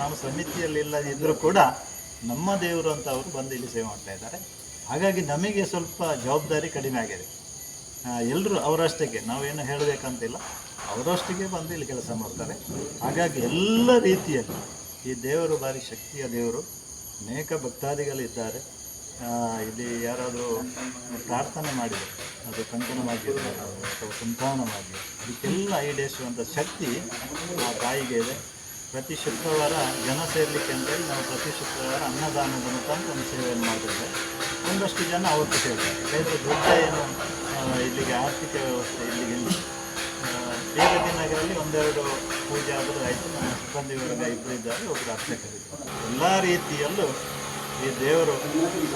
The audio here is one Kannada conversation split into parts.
ನಾವು ಸಮಿತಿಯಲ್ಲಿ ಇಲ್ಲದಿದ್ದರೂ ಕೂಡ ನಮ್ಮ ದೇವರು ಅಂತ ಅವರು ಬಂದು ಇಲ್ಲಿ ಸೇವೆ ಮಾಡ್ತಾ ಇದ್ದಾರೆ. ಹಾಗಾಗಿ ನಮಗೆ ಸ್ವಲ್ಪ ಜವಾಬ್ದಾರಿ ಕಡಿಮೆ ಆಗಿದೆ. ಎಲ್ಲರೂ ಅವರಷ್ಟಕ್ಕೆ, ನಾವೇನು ಹೇಳಬೇಕಂತಿಲ್ಲ. ಅವರಷ್ಟಿಗೆ ಬಂದು ಇಲ್ಲಿ ಕೆಲಸ ಮಾಡ್ತಾರೆ. ಹಾಗಾಗಿ ಎಲ್ಲ ರೀತಿಯಲ್ಲಿ ಈ ದೇವರು ಭಾರಿ ಶಕ್ತಿಯ ದೇವರು, ಅನೇಕ ಭಕ್ತಾದಿಗಳಿದ್ದಾರೆ. ಇಲ್ಲಿ ಯಾರಾದರೂ ಪ್ರಾರ್ಥನೆ ಮಾಡಿದರೆ, ಅದು ಕಂಕಣವಾಗಿರ್ಬೋದು ಅಥವಾ ಸಂತಾನವಾಗಿ ಅದಕ್ಕೆಲ್ಲ ಈಡೇರಿಸುವಂಥ ಶಕ್ತಿ ಆ ತಾಯಿಗೆ ಇದೆ. ಪ್ರತಿ ಶುಕ್ರವಾರ ಜನ ಸೇರಲಿಕ್ಕೆ ಅಂತೇಳಿ ನಾವು ಪ್ರತಿ ಶುಕ್ರವಾರ ಅನ್ನದಾನದ ಮುಖಾಂತರ ಒಂದು ಸೇವೆಯನ್ನು ಮಾಡ್ತಿದ್ದೇವೆ ಒಂದಷ್ಟು ಜನ ಅವತ್ತು ಸೇರ್ತಾರೆ. ಯಾಕಂದರೆ ದೊಡ್ಡ ಏನು ಇಲ್ಲಿಗೆ ಆರ್ಥಿಕ ವ್ಯವಸ್ಥೆ ಇಲ್ಲಿಗೆ ಇಲ್ಲಿ. ಬೇರೆ ದಿನಗಳಲ್ಲಿ ಒಂದೆರಡು ಪೂಜೆ ಆದರೂ ಆಯಿತು, ನಮ್ಮ ಸಿಬ್ಬಂದಿ ವರ್ಗ ಇಬ್ಬರು ಇದ್ದಾರೆ ಒಬ್ಬರು ಅರ್ಚಕರಿದ್ದಾರೆ. ಎಲ್ಲ ರೀತಿಯಲ್ಲೂ ಈ ದೇವರು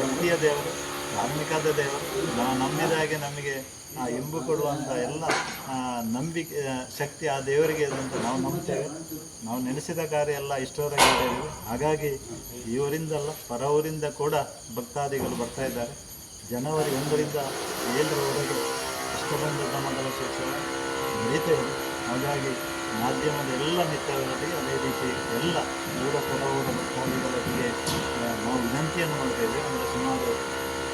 ಸಂಧಿಯ ದೇವರು ಧಾರ್ಮಿಕದ ದೇವರು. ನಾವು ನಂಬಿದಾಗೆ ನಮಗೆ ಇಂಬು ಕೊಡುವಂಥ ಎಲ್ಲ ನಂಬಿಕೆ ಶಕ್ತಿ ಆ ದೇವರಿಗೆ ಇದೆ ಅಂತ ನಾವು ನಂಬ್ತೇವೆ. ನಾವು ನೆನೆಸಿದ ಕಾರ್ಯ ಎಲ್ಲ ಇಷ್ಟವರೆಗೆ ಇದ್ದೇವೆ ಹಾಗಾಗಿ ಇವರಿಂದಲ್ಲ, ಪರವರಿಂದ ಕೂಡ ಭಕ್ತಾದಿಗಳು ಬರ್ತಾ ಇದ್ದಾರೆ. ಜನವರಿ ಒಂದರಿಂದ ಏಳರವರೆಗೆ ಅಷ್ಟಬಂಧ ಧರ್ಮಗಳ ಶಿಕ್ಷಣ ನಡೀತೇವೆ. ಹಾಗಾಗಿ ಮಾಧ್ಯಮದ ಎಲ್ಲ ಮಿತ್ರಗಳಲ್ಲಿ ಅದೇ ರೀತಿ ಎಲ್ಲ ದೂರ ಪರವೂರ ಭಕ್ತಾದಿಗಳೊಟ್ಟಿಗೆ ನಾವು ವಿನಂತಿಯನ್ನು ಮಾಡ್ತೇವೆ ಅಂದರೆ ಸುಮಾರು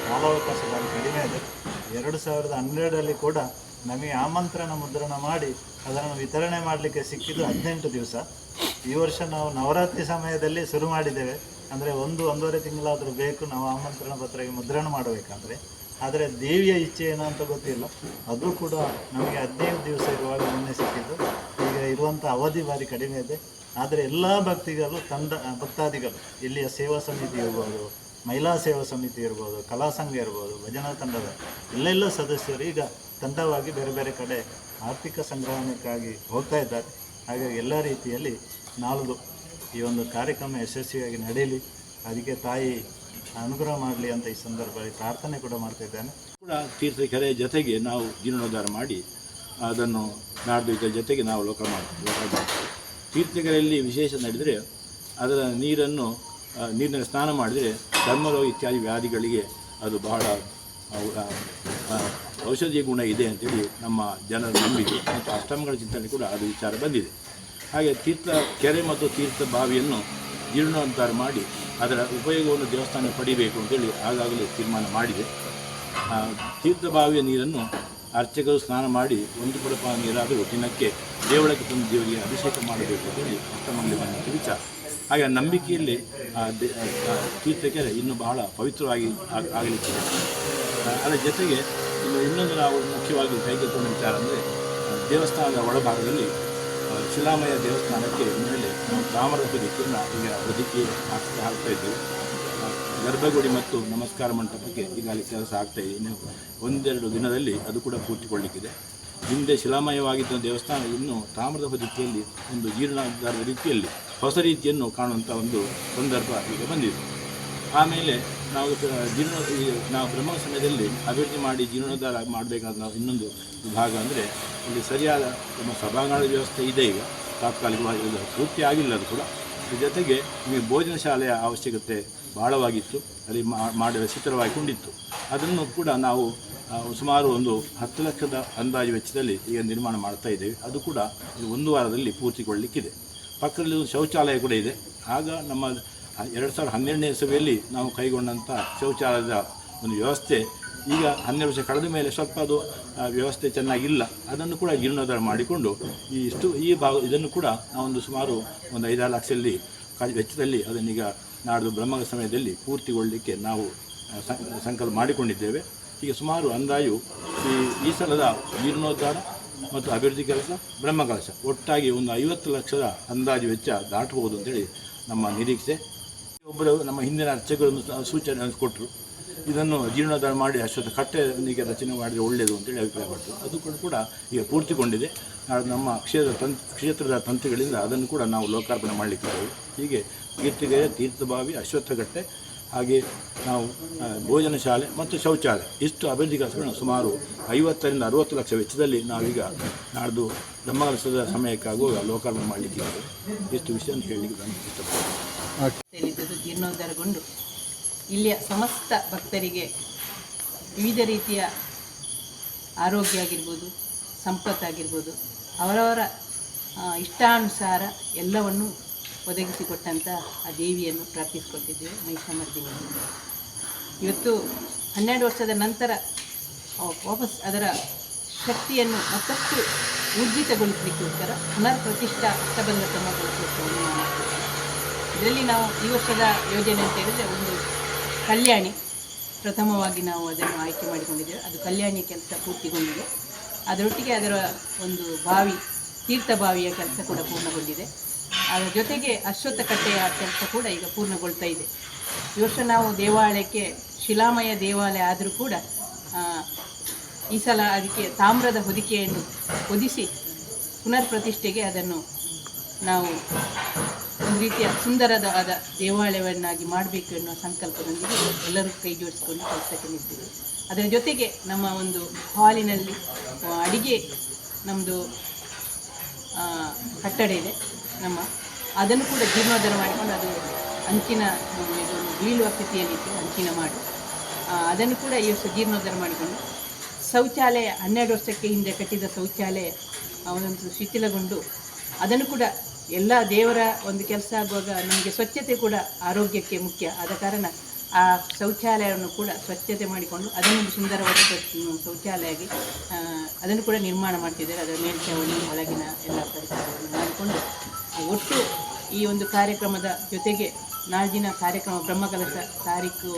ಕಾಲಾವಕಾಶ ಬಹಳ ಕಡಿಮೆ ಇದೆ ಎರಡು ಸಾವಿರದ ಹನ್ನೆರಡರಲ್ಲಿ ಕೂಡ ನಮಗೆ ಆಮಂತ್ರಣ, ಮುದ್ರಣ ಮಾಡಿ ಅದನ್ನು ವಿತರಣೆ ಮಾಡಲಿಕ್ಕೆ ಸಿಕ್ಕಿದ್ದು ಹದಿನೆಂಟು ದಿವಸ. ಈ ವರ್ಷ ನಾವು ನವರಾತ್ರಿ ಸಮಯದಲ್ಲಿ ಶುರು ಮಾಡಿದ್ದೇವೆ. ಅಂದರೆ ಒಂದು, ಒಂದೂವರೆ ತಿಂಗಳಾದರೂ ಬೇಕು ನಾವು ಆಮಂತ್ರಣ ಪತ್ರಕ್ಕೆ ಮುದ್ರಣ ಮಾಡಬೇಕಂದ್ರೆ. ಆದರೆ ದೇವಿಯ ಇಚ್ಛೆ ಏನೋ ಅಂತ ಗೊತ್ತಿಲ್ಲ. ಅದು ಕೂಡ ನಮಗೆ ಹದಿನೈದು ದಿವಸ ಇರುವಾಗ ಮೊನ್ನೆ ಸಿಕ್ಕಿದ್ದು. ಈಗ ಇರುವಂಥ ಅವಧಿ ಭಾರಿ ಕಡಿಮೆ ಇದೆ. ಆದರೆ ಎಲ್ಲ ಭಕ್ತಿಗಳು ತಂಡ, ಭಕ್ತಾದಿಗಳು, ಇಲ್ಲಿಯ ಸೇವಾ ಸಮಿತಿ ಇರ್ಬೋದು ಮಹಿಳಾ ಸೇವಾ ಸಮಿತಿ ಇರ್ಬೋದು, ಕಲಾ ಸಂಘ ಇರ್ಬೋದು, ಭಜನಾ ತಂಡದ ಎಲ್ಲೆಲ್ಲ ಸದಸ್ಯರು ಈಗ ತಂಡವಾಗಿ ಬೇರೆ ಬೇರೆ ಕಡೆ ಆರ್ಥಿಕ ಸಂಗ್ರಹಣೆಗಾಗಿ ಹೋಗ್ತಾ ಇದ್ದಾರೆ. ಹಾಗಾಗಿ ಎಲ್ಲ ರೀತಿಯಲ್ಲಿ ನಾಳ್ದು ಈ ಒಂದು ಕಾರ್ಯಕ್ರಮ ಯಶಸ್ವಿಯಾಗಿ ನಡೆಯಲಿ ಅದಕ್ಕೆ ತಾಯಿ ಅನುಗ್ರಹ ಮಾಡಲಿ ಅಂತ ಈ ಸಂದರ್ಭದಲ್ಲಿ ಪ್ರಾರ್ಥನೆ ಕೂಡ ಮಾಡ್ತಾ ಇದ್ದೇನೆ. ಕೂಡ ತೀರ್ಥಕೆರೆ ಜೊತೆಗೆ ನಾವು ಜೀರ್ಣೋದ್ಧಾರ ಮಾಡಿ ಅದನ್ನು ನಾಡದ್ವೀತ ಜೊತೆಗೆ ನಾವು ಲೋಕ ಮಾಡ್ತೀವಿ. ಲೋಕ ವಿಶೇಷ ನಡೆದರೆ ಅದರ ನೀರನ್ನು ನೀರಿನಲ್ಲಿ ಸ್ನಾನ ಮಾಡಿದರೆ ಚರ್ಮರೋಗ ಇತ್ಯಾದಿ ವ್ಯಾಧಿಗಳಿಗೆ ಅದು ಬಹಳ ಔಷಧೀಯ ಗುಣ ಇದೆ ಅಂತೇಳಿ ನಮ್ಮ ಜನರ ನಂಬಿಕೆ ಮತ್ತು ಅಷ್ಟಮಗಳ ಚಿಂತನೆ ಕೂಡ ಅದು ವಿಚಾರ ಬಂದಿದೆ. ಹಾಗೆ ತೀರ್ಥ, ಕೆರೆ ಮತ್ತು ತೀರ್ಥ ಬಾವಿಯನ್ನು ಜೀರ್ಣೋದ್ಧಾರ ಮಾಡಿ ಅದರ ಉಪಯೋಗವನ್ನು ದೇವಸ್ಥಾನ ಪಡಿಬೇಕು ಅಂತೇಳಿ ಆಗಾಗಲೇ ತೀರ್ಮಾನ ಮಾಡಿದೆ. ತೀರ್ಥ ಬಾವಿಯ ನೀರನ್ನು ಅರ್ಚಕರು ಸ್ನಾನ ಮಾಡಿ ಒಂದು ಕೊಡಪ ನೀರಾದರೂ ದಿನಕ್ಕೆ ದೇವಳಕ್ಕೆ ತಂದು ದೇವರಿಗೆ ಅಭಿಷೇಕ ಮಾಡಬೇಕು ಅಂತೇಳಿ ಅಷ್ಟಮಂಗಲಿ ಬಂದಂಥ ವಿಚಾರ. ಹಾಗೆ ನಂಬಿಕೆಯಲ್ಲಿ ತೀರ್ಥಕೆರೆ ಇನ್ನೂ ಬಹಳ ಪವಿತ್ರವಾಗಿ ಆಗಲಿಕ್ಕೆ ಅದರ ಜೊತೆಗೆ ಇನ್ನು ಇನ್ನೊಂದು ನಾವು ಮುಖ್ಯವಾಗಿ ಕೈಗೆತ್ತಿಕೊಂಡ ವಿಚಾರ ಅಂದರೆ ದೇವಸ್ಥಾನದ ಒಳಭಾಗದಲ್ಲಿ ಶಿಲಾಮಯ ದೇವಸ್ಥಾನಕ್ಕೆ ಮೇಲೆ ನಾವು ತಾಮ್ರದ ಹೊದಿಕೆಯನ್ನು ಈಗ ಹೊದಿಕೆ ಹಾಕ್ತಾ ಇದ್ದೇವೆ. ಗರ್ಭಗುಡಿ ಮತ್ತು ನಮಸ್ಕಾರ ಮಂಟಪಕ್ಕೆ ಈಗಾಗಲೇ ಕೆಲಸ ಆಗ್ತಾ ಇದೆ. ಇನ್ನು ಒಂದೆರಡು ದಿನದಲ್ಲಿ ಅದು ಕೂಡ ಪೂರ್ತಿಗೊಳ್ಳಿಕ್ಕಿದೆ. ಹಿಂದೆ ಶಿಲಾಮಯವಾಗಿದ್ದ ದೇವಸ್ಥಾನ ಇನ್ನು ತಾಮ್ರದ ರೀತಿಯಲ್ಲಿ, ಒಂದು ಜೀರ್ಣೋದ್ಧಾರದ ರೀತಿಯಲ್ಲಿ ಹೊಸ ರೀತಿಯನ್ನು ಕಾಣುವಂಥ ಒಂದು ಸಂದರ್ಭ ಈಗ ಬಂದಿದೆ. ಆಮೇಲೆ ನಾವು ಜೀರ್ಣ ನಾವು ಬ್ರಹ್ಮ ಸಮಯದಲ್ಲಿ ಅಭಿವೃದ್ಧಿ ಮಾಡಿ ಜೀರ್ಣೋದ್ಧಾರ ಮಾಡಬೇಕಾದ ಇನ್ನೊಂದು ವಿಭಾಗ ಅಂದರೆ, ಇಲ್ಲಿ ಸರಿಯಾದ ನಮ್ಮ ಸಭಾಂಗಣ ವ್ಯವಸ್ಥೆ ಇದೆ ಈಗ. ತಾತ್ಕಾಲಿಕವಾಗಿ ಪೂರ್ತಿ ಆಗಿಲ್ಲ ಅದು ಕೂಡ. ಜೊತೆಗೆ ನಿಮಗೆ ಭೋಜನ ಶಾಲೆಯ ಅವಶ್ಯಕತೆ ಬಹಳವಾಗಿತ್ತು ಅಲ್ಲಿ ಮಾಡಿ ಶಿಥಿಲವಾಗಿ ಕೊಂಡಿತ್ತು. ಅದನ್ನು ಕೂಡ ನಾವು ಸುಮಾರು ಒಂದು ಹತ್ತು ಲಕ್ಷದ ಅಂದಾಜು ವೆಚ್ಚದಲ್ಲಿ ಈಗ ನಿರ್ಮಾಣ ಮಾಡ್ತಾ ಇದ್ದೇವೆ. ಅದು ಕೂಡ ಒಂದು ವಾರದಲ್ಲಿ ಪೂರ್ತಿಗೊಳ್ಳಲಿಕ್ಕಿದೆ ಪಕ್ಕದಲ್ಲಿ ಒಂದು ಶೌಚಾಲಯ ಕೂಡ ಇದೆ. ಆಗ ನಮ್ಮ ಎರಡು ಸಾವಿರದ ಹನ್ನೆರಡನೇ ಸಭೆಯಲ್ಲಿ ನಾವು ಕೈಗೊಂಡಂಥ ಶೌಚಾಲಯದ ಒಂದು ವ್ಯವಸ್ಥೆ ಈಗ ಹನ್ನೆರಡು ವರ್ಷ ಕಳೆದ ಮೇಲೆ ಸ್ವಲ್ಪ ಅದು ವ್ಯವಸ್ಥೆ ಚೆನ್ನಾಗಿಲ್ಲ. ಅದನ್ನು ಕೂಡ ಜೀರ್ಣೋದ್ಧಾರ ಮಾಡಿಕೊಂಡು ಈ ಇಷ್ಟು, ಈ ಭಾಗ, ಇದನ್ನು ಕೂಡ ನಾವೊಂದು ಸುಮಾರು ಒಂದು ಐದಾರು ಲಕ್ಷದಲ್ಲಿ ವೆಚ್ಚದಲ್ಲಿ ಅದನ್ನೀಗ ನಾಡ್ದು ಬ್ರಹ್ಮ ಸಮಯದಲ್ಲಿ ಪೂರ್ತಿಗೊಳ್ಳಲಿಕ್ಕೆ ನಾವು ಸಂಕಲ್ಪ ಮಾಡಿಕೊಂಡಿದ್ದೇವೆ. ಈಗ ಸುಮಾರು ಅಂದಾಜು ಈ ಈ ಸಲದ ಜೀರ್ಣೋದ್ಧಾರ ಮತ್ತು ಅಭಿವೃದ್ಧಿ ಕೆಲಸ ಬ್ರಹ್ಮಕಲಶ ಒಟ್ಟಾಗಿ ಒಂದು ಐವತ್ತು ಲಕ್ಷದ ಅಂದಾಜು ವೆಚ್ಚ ದಾಟಬಹುದು ಅಂತೇಳಿ ನಮ್ಮ ನಿರೀಕ್ಷೆ. ಒಬ್ಬರು ನಮ್ಮ ಹಿಂದಿನ ಅರ್ಚಕರನ್ನು ಸೂಚನೆ ಕೊಟ್ಟರು. ಇದನ್ನು ಜೀರ್ಣೋದ್ಧಾರ ಮಾಡಿ ಅಶ್ವತ್ಥ ಕಟ್ಟೆಗೆ ರಚನೆ ಮಾಡಿದರೆ ಒಳ್ಳೆಯದು ಅಂತೇಳಿ ಅಭಿಪ್ರಾಯಪಟ್ಟರು. ಅದು ಕೂಡ ಕೂಡ ಈಗ ಪೂರ್ತಿಗೊಂಡಿದೆ. ನಮ್ಮ ಕ್ಷೇತ್ರ ತಂತ್, ಕ್ಷೇತ್ರದ ತಂತಿಗಳಿಂದ ಅದನ್ನು ಕೂಡ ನಾವು ಲೋಕಾರ್ಪಣೆ ಮಾಡಲಿಕ್ಕಿದ್ದೇವೆ. ಹೀಗೆ ಕೀರ್ತಿಗೆ ತೀರ್ಥಭಾವಿ ಅಶ್ವತ್ಥಗಟ್ಟೆ ಹಾಗೆ ನಾವು ಭೋಜನ ಶಾಲೆ ಮತ್ತು ಶೌಚಾಲಯ, ಇಷ್ಟು ಅಭಿವೃದ್ಧಿ ಕೆಲಸಗಳನ್ನು ಸುಮಾರು ಐವತ್ತರಿಂದ ಅರುವತ್ತು ಲಕ್ಷ ವೆಚ್ಚದಲ್ಲಿ ನಾವೀಗ ನಾಡ್ದು ಬ್ರಹ್ಮಕಲಸದ ಸಮಯಕ್ಕಾಗುವ ಲೋಕಾರ್ಪಣೆ ಮಾಡಲಿಕ್ಕಿದ್ದೇವೆ. ಇಷ್ಟು ವಿಷಯ ಹೇಳಲಿಕ್ಕೆ ನಾನು ಇಷ್ಟಪಡ್ತೇನೆ. ಜೀರ್ಣೋದ್ಧಾರಗೊಂಡು ಇಲ್ಲಿಯ ಸಮಸ್ತ ಭಕ್ತರಿಗೆ ವಿವಿಧ ರೀತಿಯ ಆರೋಗ್ಯ ಆಗಿರ್ಬೋದು ಸಂಪತ್ತಾಗಿರ್ಬೋದು, ಅವರವರ ಇಷ್ಟಾನುಸಾರ ಎಲ್ಲವನ್ನು ಒದಗಿಸಿಕೊಟ್ಟಂಥ ಆ ದೇವಿಯನ್ನು ಪ್ರಾರ್ಥಿಸಿಕೊಟ್ಟಿದ್ದೇವೆ ಮಹಿಷಾಮರ್ದಿನಿ ಇವತ್ತು ಹನ್ನೆರಡು ವರ್ಷದ ನಂತರ ವಾಪಸ್ ಅದರ ಶಕ್ತಿಯನ್ನು ಮತ್ತಷ್ಟು ಊರ್ಜಿತಗೊಳಿಸಲಿಕ್ಕೋಸ್ಕರ ಪುನರ್ ಪ್ರತಿಷ್ಠಾ ಅಷ್ಟಬಂಧ ಕ್ರಮಗೊಳಿಸಲಿಕ್ಕೆ ನಾವು ಮಾಡ್ತಿದ್ದೇವೆ. ಇದರಲ್ಲಿ ನಾವು ಈ ವರ್ಷದ ಯೋಜನೆ ಅಂತ ಹೇಳಿದರೆ ಒಂದು ಕಲ್ಯಾಣಿ. ಪ್ರಥಮವಾಗಿ ನಾವು ಅದನ್ನು ಆಯ್ಕೆ ಮಾಡಿಕೊಂಡಿದ್ದೇವೆ. ಅದು ಕಲ್ಯಾಣಿ ಕೆಲಸ ಪೂರ್ತಿಗೊಂಡಿದೆ. ಅದರೊಟ್ಟಿಗೆ ಅದರ ಒಂದು ಬಾವಿ, ತೀರ್ಥ ಬಾವಿಯ ಕೆಲಸ ಕೂಡ ಪೂರ್ಣಗೊಂಡಿದೆ. ಅದರ ಜೊತೆಗೆ ಅಶ್ವತ್ಥ ಕಟ್ಟೆಯ ಕೆಲಸ ಕೂಡ ಈಗ ಪೂರ್ಣಗೊಳ್ತಾ ಇದೆ. ಈ ವರ್ಷ ನಾವು ದೇವಾಲಯಕ್ಕೆ ಶಿಲಾಮಯ ದೇವಾಲಯ ಆದರೂ ಕೂಡ ಈ ಸಲ ಅದಕ್ಕೆ ತಾಮ್ರದ ಹೊದಿಕೆಯನ್ನು ಹೊದಿಸಿ ಪುನರ್ ಪ್ರತಿಷ್ಠೆಗೆ ಅದನ್ನು ನಾವು ಒಂದು ರೀತಿಯ ಸುಂದರವಾದ ದೇವಾಲಯವನ್ನಾಗಿ ಮಾಡಬೇಕು ಎನ್ನುವ ಸಂಕಲ್ಪದೊಂದಿಗೆ ಎಲ್ಲರೂ ಕೈ ಜೋಡಿಸಿಕೊಂಡು ಕೆಲಸಕ್ಕೆ ನಿಂತಿದೆ ಅದರ ಜೊತೆಗೆ ನಮ್ಮ ಒಂದು ಹಾಲಿನಲ್ಲಿ, ಅಡಿಗೆ ನಮ್ಮದು ಕಟ್ಟಡ ಇದೆ. ನಮ್ಮ ಅದನ್ನು ಕೂಡ ಜೀರ್ಣೋದ್ಧಾರ ಮಾಡಿಕೊಂಡು ಅದು ಅಂಚಿನ ಇದು ಬೀಳುವ ಸ್ಥಿತಿಯಲ್ಲಿತ್ತು ಅಂಚಿನ ಮಾಡಿ. ಅದನ್ನು ಕೂಡ ಈ ವರ್ಷ ಜೀರ್ಣೋದ್ಧಾರ ಮಾಡಿಕೊಂಡು ಶೌಚಾಲಯ ಹನ್ನೆರಡು ವರ್ಷಕ್ಕೆ ಹಿಂದೆ ಕಟ್ಟಿದ ಶೌಚಾಲಯ ಅವನಂತೂ ಶಿಥಿಲಗೊಂಡು ಅದನ್ನು ಕೂಡ ಎಲ್ಲ ದೇವರ ಒಂದು ಕೆಲಸ ಆಗುವಾಗ ನಮಗೆ ಸ್ವಚ್ಛತೆ ಕೂಡ ಆರೋಗ್ಯಕ್ಕೆ ಮುಖ್ಯ. ಆದ ಕಾರಣ ಆ ಶೌಚಾಲಯವನ್ನು ಕೂಡ ಸ್ವಚ್ಛತೆ ಮಾಡಿಕೊಂಡು ಅದನ್ನೊಂದು ಸುಂದರವಾದ ಶೌಚಾಲಯ ಶೌಚಾಲಯಗೆ ಆ, ಅದನ್ನು ಕೂಡ ನಿರ್ಮಾಣ ಮಾಡ್ತಿದ್ದಾರೆ. ಅದರ ಮೇಲ್ಚಾವಣಿ ಒಳಗಿನ ಎಲ್ಲ ಪರಿಸರವನ್ನು ಮಾಡಿಕೊಂಡು ಒಟ್ಟು ಈ ಒಂದು ಕಾರ್ಯಕ್ರಮದ ಜೊತೆಗೆ ನಾಳಿನ ಕಾರ್ಯಕ್ರಮ ಬ್ರಹ್ಮಕಲಶ ತಾರೀಕು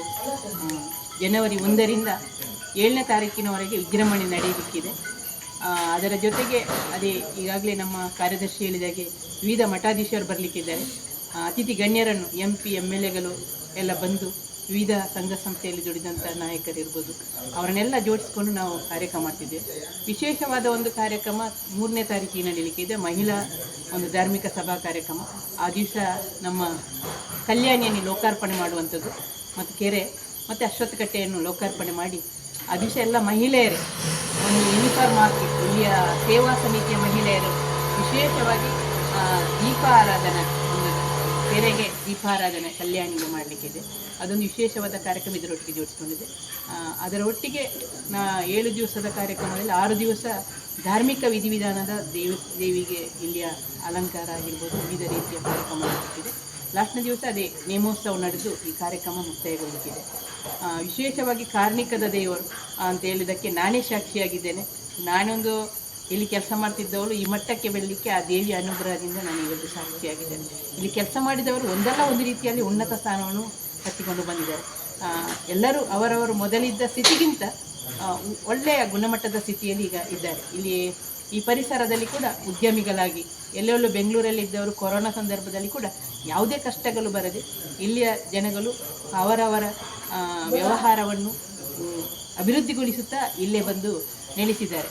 ಜನವರಿ ಒಂದರಿಂದ ಏಳನೇ ತಾರೀಕಿನವರೆಗೆ ವಿಜೃಂಭಣೆ ನಡೆಯಲಿಕ್ಕಿದೆ. ಅದರ ಜೊತೆಗೆ ಅದೇ ಈಗಾಗಲೇ ನಮ್ಮ ಕಾರ್ಯದರ್ಶಿ ಹೇಳಿದಾಗೆ ವಿವಿಧ ಮಠಾಧೀಶರು ಬರಲಿಕ್ಕಿದ್ದಾರೆ. ಅತಿಥಿ ಗಣ್ಯರನ್ನು ಎಂ ಪಿ ಎಂ ಎಲ್ ಎಗಳು ಎಲ್ಲ ಬಂದು ವಿವಿಧ ಸಂಘ ಸಂಸ್ಥೆಯಲ್ಲಿ ದುಡಿದಂಥ ನಾಯಕರಿರ್ಬೋದು. ಅವರನ್ನೆಲ್ಲ ಜೋಡಿಸಿಕೊಂಡು ನಾವು ಕಾರ್ಯಕ್ರಮ ಮಾಡ್ತಿದ್ದೇವೆ ವಿಶೇಷವಾದ ಒಂದು ಕಾರ್ಯಕ್ರಮ ಮೂರನೇ ತಾರೀಕಿಗೆ ನಡೀಲಿಕ್ಕಿದೆ ಮಹಿಳಾ ಒಂದು ಧಾರ್ಮಿಕ ಸಭಾ ಕಾರ್ಯಕ್ರಮ. ಆ ದಿವಸ ನಮ್ಮ ಕಲ್ಯಾಣಿಯನ್ನು ಲೋಕಾರ್ಪಣೆ ಮಾಡುವಂಥದ್ದು. ಮತ್ತು ಕೆರೆ ಮತ್ತು ಅಶ್ವತ್ಥಕಟ್ಟೆಯನ್ನು ಲೋಕಾರ್ಪಣೆ ಮಾಡಿ ಆ ದಿವಸ ಎಲ್ಲ ಮಹಿಳೆಯರೇ, ಒಂದು ಯೂನಿಫಾರ್ಮ್ ಹಾಕಿ, ಇಲ್ಲಿಯ ಸೇವಾ ಸಮಿತಿಯ ಮಹಿಳೆಯರು ವಿಶೇಷವಾಗಿ ದೀಪ ಒಂದು ಕೆರೆಗೆ ದೀಪಾರಾಧನೆ, ಕಲ್ಯಾಣಿಗೆ ಮಾಡಲಿಕ್ಕಿದೆ. ಅದೊಂದು ವಿಶೇಷವಾದ ಕಾರ್ಯಕ್ರಮ ಇದರೊಟ್ಟಿಗೆ ಜೋಡಿಸ್ಕೊಂಡಿದೆ. ಅದರ ಒಟ್ಟಿಗೆ ನಾ ಏಳು ದಿವಸದ ಕಾರ್ಯಕ್ರಮದಲ್ಲಿ ಆರು ದಿವಸ ಧಾರ್ಮಿಕ ವಿಧಿವಿಧಾನದ ದೇವಿ, ದೇವಿಗೆ ಇಲ್ಲಿಯ ಅಲಂಕಾರ ಆಗಿರ್ಬೋದು, ವಿವಿಧ ರೀತಿಯ ಕಾರ್ಯಕ್ರಮ ನಡೆಯುತ್ತಿದೆ. ಲಾಸ್ಟ್ನ ದಿವಸ ಅದೇ ನೇಮೋತ್ಸವ ನಡೆದು ಈ ಕಾರ್ಯಕ್ರಮ ಮುಕ್ತಾಯಗೊಳ್ಳುತ್ತಿದೆ ವಿಶೇಷವಾಗಿ ಕಾರ್ಣಿಕದ ದೇವರು ಅಂತ ಹೇಳಿದ್ದಕ್ಕೆ ನಾನೇ ಸಾಕ್ಷಿಯಾಗಿದ್ದೇನೆ. ನಾನೊಂದು ಇಲ್ಲಿ ಕೆಲಸ ಮಾಡ್ತಿದ್ದವಳು ಈ ಮಟ್ಟಕ್ಕೆ ಬೆಳಲಿಕ್ಕೆ ಆ ದೇವಿ ಅನುಗ್ರಹದಿಂದ ನಾನು ಇವತ್ತು ಸಾಕ್ಷಿಯಾಗಿದ್ದೇನೆ. ಇಲ್ಲಿ ಕೆಲಸ ಮಾಡಿದವರು ಒಂದಲ್ಲ ಒಂದು ರೀತಿಯಲ್ಲಿ ಉನ್ನತ ಸ್ಥಾನವನ್ನು ಕಟ್ಟಿಕೊಂಡು ಬಂದಿದ್ದಾರೆ. ಎಲ್ಲರೂ ಅವರವರು ಮೊದಲಿದ್ದ ಸ್ಥಿತಿಗಿಂತ ಒಳ್ಳೆಯ ಗುಣಮಟ್ಟದ ಸ್ಥಿತಿಯಲ್ಲಿ ಈಗ ಇದ್ದಾರೆ. ಇಲ್ಲಿ ಈ ಪರಿಸರದಲ್ಲಿ ಕೂಡ ಉದ್ಯಮಿಗಳಾಗಿ, ಎಲ್ಲೆಲ್ಲೂ ಬೆಂಗಳೂರಲ್ಲಿದ್ದವರು ಕೊರೋನಾ ಸಂದರ್ಭದಲ್ಲಿ ಕೂಡ ಯಾವುದೇ ಕಷ್ಟಗಳು ಬರದೆ ಇಲ್ಲಿಯ ಜನಗಳು ಅವರವರ ವ್ಯವಹಾರವನ್ನು ಅಭಿವೃದ್ಧಿಗೊಳಿಸುತ್ತಾ ಇಲ್ಲೇ ಬಂದು ನೆಲೆಸಿದ್ದಾರೆ.